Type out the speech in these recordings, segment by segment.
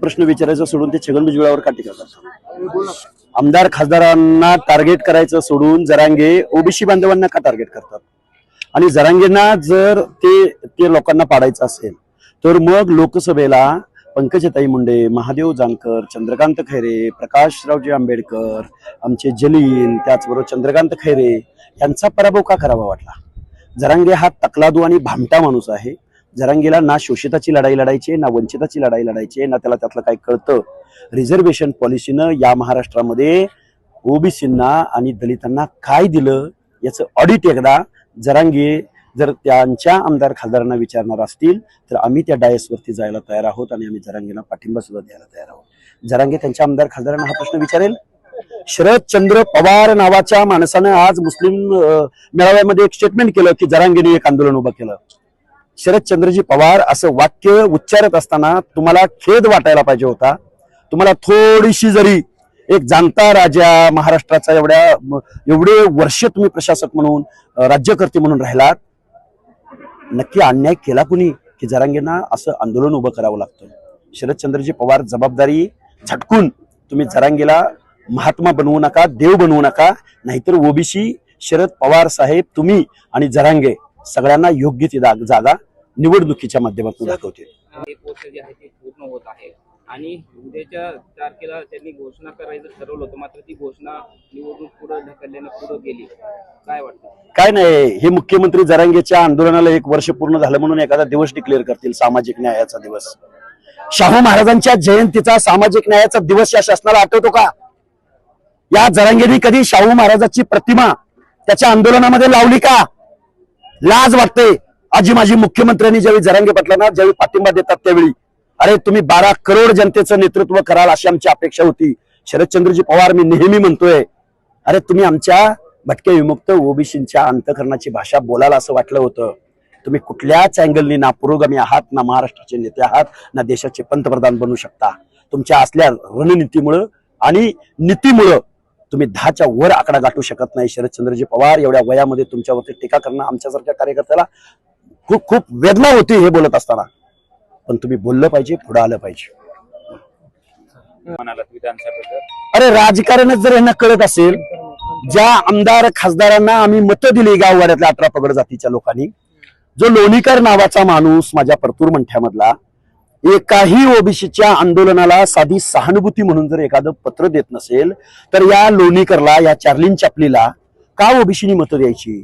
प्रश्न विचारायचं सोडून ते छगन भुजबळावर काटी करतात. आमदार खासदारांना टार्गेट करायचं सोडून जरांगे ओबीसी बांधवांना का टार्गेट करतात? आणि जरांगेंना जर ते ते लोकांना पाडायचं असेल तर मग लोकसभेला पंकजताई मुंडे महादेव जानकर चंद्रकांत खैरे प्रकाशरावजी आंबेडकर आमचे जलील त्याचबरोबर चंद्रकांत खैरे यांचा पराभव का करावा वाटला? जरांगे हा तकलादू आणि भामटा माणूस आहे. जरांगीला ना शोषिताची लढाई लढायची ना वंचिताची लढाई लढायची ना त्याला त्यातलं काय कळतं. रिझर्वेशन पॉलिसीनं या महाराष्ट्रामध्ये ओबीसींना आणि दलितांना काय दिलं याचं ऑडिट एकदा जरांगी जर त्यांच्या आमदार खासदारांना विचारणार असतील तर आम्ही त्या डायसवरती जायला तयार आहोत आणि आम्ही जरांगीला पाठिंबा सुद्धा द्यायला तयार आहोत. जरांगे त्यांच्या आमदार खासदारांना हा प्रश्न विचारेल? शरदचंद्र पवार नावाच्या माणसानं आज मुस्लिम मेळाव्यामध्ये एक स्टेटमेंट केलं की जरांगेने एक आंदोलन उभं केलं. शरदचंद्रजी पवार असं वाक्य उच्चारत असताना तुम्हाला खेद वाटायला पाहिजे होता. तुम्हाला थोडीशी जरी एक जाणता राजा महाराष्ट्राचा एवढ्या एवढे वर्ष तुम्ही प्रशासक म्हणून राज्यकर्ते म्हणून राहिलात. नक्की अन्याय केला कुणी? की जरांगेंना असं आंदोलन उभं करावं लागतं. शरदचंद्रजी पवार जबाबदारी झटकून तुम्ही जरांगेला महात्मा बनवू नका देव बनवू नका नाहीतर ओबीसी शरद पवार साहेब तुम्ही आणि जरांगे सगळ्यांना योग्य ती जागा निवडणुकीच्या माध्यमातून दाखवतील एक वर्ष जे आहे ते पूर्ण होत आहे. आणि उद्याच्या तारखेला त्यांनी घोषणा करायचं ठरवलं होतं मात्र ती घोषणा निवडणूक पुढे ढकलल्याने पुढे गेली. काय वाटतं? काय नाही हे मुख्यमंत्री जरांगेच्या आंदोलनाला एक वर्ष पूर्ण झालं म्हणून एखादा दिवस डिक्लेअर करतील सामाजिक न्यायाचा दिवस. शाहू महाराजांच्या जयंतीचा सामाजिक न्यायाचा दिवस या शासनाला आठवतो का? या जरांगेने कधी शाहू महाराजाची प्रतिमा त्याच्या आंदोलनामध्ये लावली का? लाज वाटते. आजी माझी मुख्यमंत्र्यांनी ज्यावेळी जरांगे पटलांना ज्यावेळी पाठिंबा देतात त्यावेळी अरे तुम्ही बारा करोड जनतेचं नेतृत्व कराल अशी आमची अपेक्षा होती. शरदचंद्रजी पवार मी नेहमी म्हणतोय अरे तुम्ही आमच्या भटके विमुक्त ओबीसींच्या अंतकरणाची भाषा बोलायला असं वाटलं होतं. तुम्ही कुठल्याच अँगलनी ना पुरोगामी आहात ना महाराष्ट्राचे नेते आहात ना देशाचे पंतप्रधान बनू शकता. तुमच्या असल्या रणनीतीमुळं आणि नीतीमुळं तुम्ही दहाच्या वर आकडा गाठू शकत नाही शरदचंद्रजी पवार एवढ्या वयामध्ये तुमच्यावरती टीका करणं आमच्यासारख्या कार्यकर्त्याला खूप खूप वेदना होती हे बोलत असताना. पण तुम्ही बोललं पाहिजे पुढे आलं पाहिजे. अरे राजकारणच जर यांना कळत असेल ज्या आमदार खासदारांना आम्ही मतं दिली गाववाड्यातल्या अठरा पगड जातीच्या लोकांनी जो लोणीकर नावाचा माणूस माझ्या परतूर मंठ्यामधला एकाही ओबीसीच्या आंदोलनाला साधी सहानुभूती म्हणून जर एखादं पत्र देत नसेल तर या लोणीकरला या चार्लिन चापलीला का ओबीसीनी मतं द्यायची?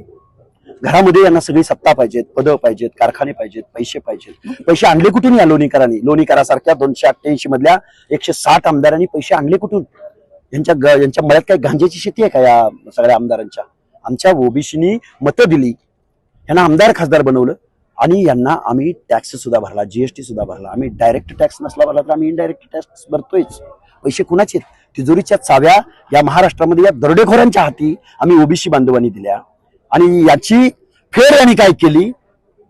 घरामध्ये यांना सगळी सत्ता पाहिजेत पदं पाहिजेत कारखाने पाहिजेत पैसे पाहिजेत. पैसे आणले कुठून या लोणीकरांनी? लोणीकरासारख्या दोनशे अठ्ठ्याऐंशी मधल्या एकशे साठ आमदारांनी पैसे आणले कुठून? यांच्या यांच्या मळ्यात काय गांजेची शेती आहे का या सगळ्या आमदारांच्या? आमच्या ओबीसीनी मतं दिली. यांना आमदार खासदार बनवलं आणि यांना आम्ही टॅक्स सुद्धा भरला जीएसटी सुद्धा भरला. आम्ही डायरेक्ट टॅक्स नसला भरला तर आम्ही इनडायरेक्ट टॅक्स भरतोयच. पैसे कुणाचे तिजोरीच्या चाव्या या महाराष्ट्रामध्ये या दरोडेखोरांच्या हाती आम्ही ओबीसी बांधवांनी दिल्या. आणि याची फेर यांनी काय केली?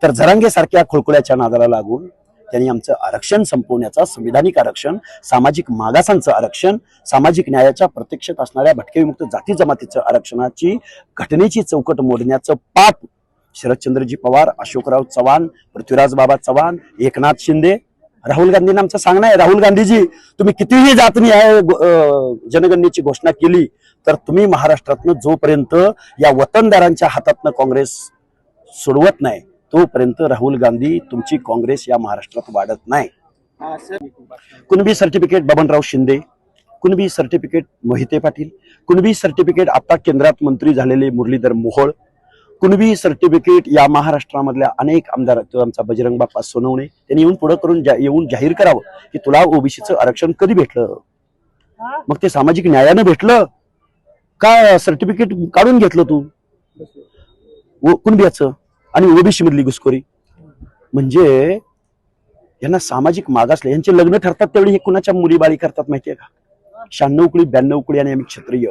तर झरांगेसारख्या खुळकुळ्याच्या नादाला लागून त्यांनी आमचं आरक्षण संपवण्याचा संविधानिक आरक्षण सामाजिक मागासांचं आरक्षण सामाजिक न्यायाच्या प्रत्यक्षात असणाऱ्या भटकेविमुक्त जाती जमातीचं आरक्षणाची घटनेची चौकट मोडण्याचं पाप शरदचंद्रजी पवार अशोकराव चव्हाण पृथ्वीराज बाबा चव्हाण एकनाथ शिंदे राहुल गांधींना आमचं सांगणं आहे. राहुल गांधीजी तुम्ही कितीही जातनी आहे जनगणनेची घोषणा केली तर तुम्ही महाराष्ट्रातनं जोपर्यंत या वतनदारांच्या हातातनं काँग्रेस सोडवत नाही तोपर्यंत राहुल गांधी तुमची काँग्रेस या महाराष्ट्रात वाढत नाही. Kunbi certificate Babanrao Shinde Kunbi certificate Mohite Patil Kunbi certificate आता केंद्रात मंत्री झालेले मुरलीधर मोहोळ कुणबी सर्टिफिकेट या महाराष्ट्रामधल्या अनेक आमदार आमचा बजरंग बाप्पा सोनवणे. त्यांनी येऊन पुढे करून जा- येऊन जाहीर करावं की तुला ओबीसीचं आरक्षण कधी भेटलं? मग ते सामाजिक न्यायानं भेटलं? का सर्टिफिकेट काढून घेतलं तू? ओ- कुणबियाचं? आणि ओबीसी मधली घुसखोरी? म्हणजे यांना सामाजिक मागासले यांचे लग्न ठरतात त्यावेळी हे कुणाच्या मुलीबाळी करतात माहितीये का? शहाण्णव कुळी ब्याण्णव कुळी आणि आम्ही क्षत्रिय.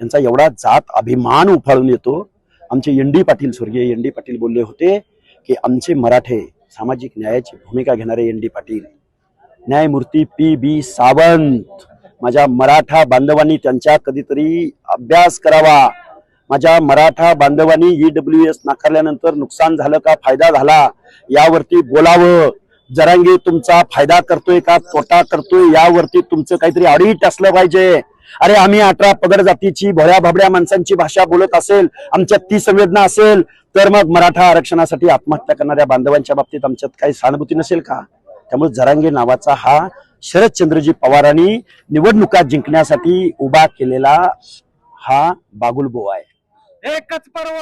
यांचा एवढा जात अभिमान उफाळून येतो. आमचे एन डी पाटील स्वर्गीय एन डी पाटील बोलले होते की आमचे मराठे सामाजिक न्यायाची भूमिका घेणारे एन डी पाटील. न्यायमूर्ती पी बी सावंत माझ्या मराठा बांधवांनी त्यांच्या कधीतरी अभ्यास करावा. माझ्या मराठा बांधवांनी ईडब्ल्यू एस नाकारल्यानंतर नुकसान झालं का फायदा झाला यावरती बोलावं. जरांगे तुमचा फायदा करतोय का तोटा करतोय यावरती तुमचं काहीतरी ऑडिट असलं पाहिजे. अरे आम्ही अठरा पगड जातीची भोळ्या भाबड्या माणसांची भाषा बोलत असेल आमच्यात ती संवेदना असेल तर मग मराठा आरक्षणासाठी आत्महत्या करणाऱ्या बांधवांच्या बाबतीत आमच्यात काही सहानुभूती नसेल का? त्यामुळे जरांगे नावाचा हा शरदचंद्रजी पवारांनी निवडणुका जिंकण्यासाठी उभा केलेला हा बागुलबो आहे. एकच पर्व!